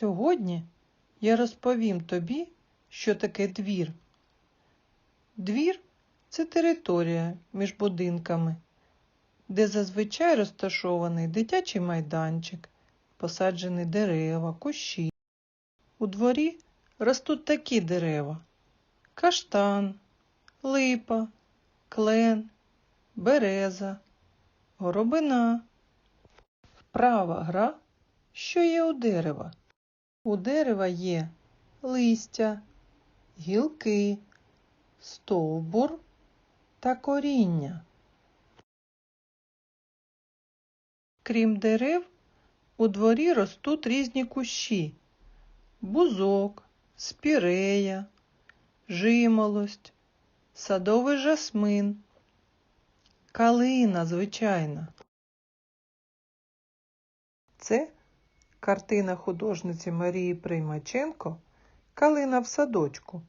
Сьогодні я розповім тобі, що таке двір. Двір це територія між будинками, де зазвичай розташований дитячий майданчик, посаджені дерева, кущі. У дворі ростуть такі дерева: каштан, липа, клен, береза, горобина. Вправа гра, що є у дерева. У дерева є листя, гілки, стовбур та коріння. Крім дерев, у дворі ростуть різні кущі бузок, спірея, жимолость, садовий жасмин, калина звичайна. Це картина художниці Марії Приймаченко Калина в садочку.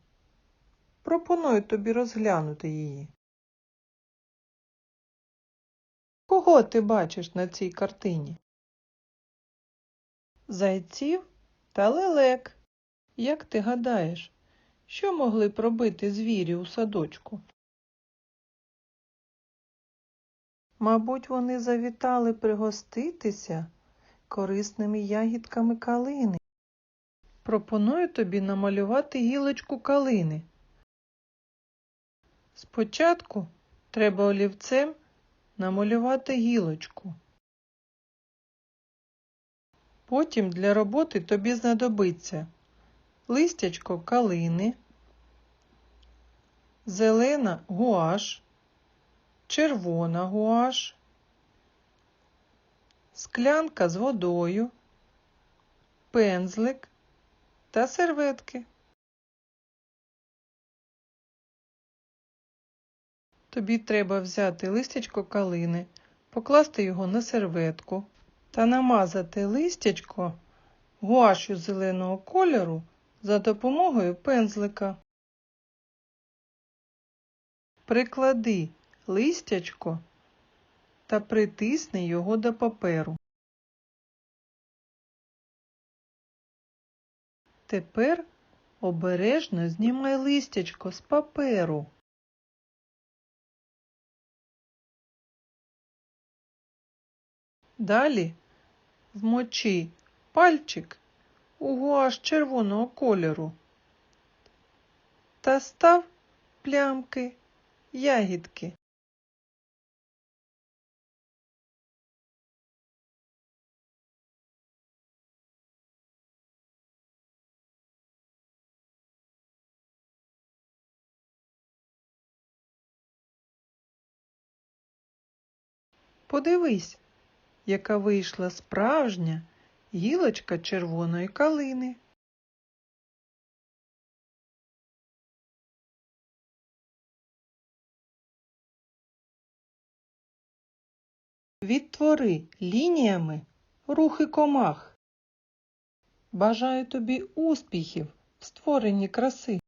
Пропоную тобі розглянути її. Кого ти бачиш на цій картині? Зайців та лелек. Як ти гадаєш, що могли б робити звірі у садочку? Мабуть, вони завітали пригоститися корисними ягідками калини. Пропоную тобі намалювати гілочку калини. Спочатку треба олівцем намалювати гілочку. Потім для роботи тобі знадобиться листячко калини, зелена гуаш, червона гуаш, склянка з водою, пензлик та серветки. Тобі треба взяти листячко калини, покласти його на серветку та намазати листячко гуашю зеленого кольору за допомогою пензлика. Приклади листячко та притисни його до паперу. Тепер обережно знімай листячко з паперу. Далі вмочи пальчик у гуаш червоного кольору та став плямки ягідки. Подивись, яка вийшла справжня гілочка червоної калини. Відтвори лініями рухи комах. Бажаю тобі успіхів в створенні краси.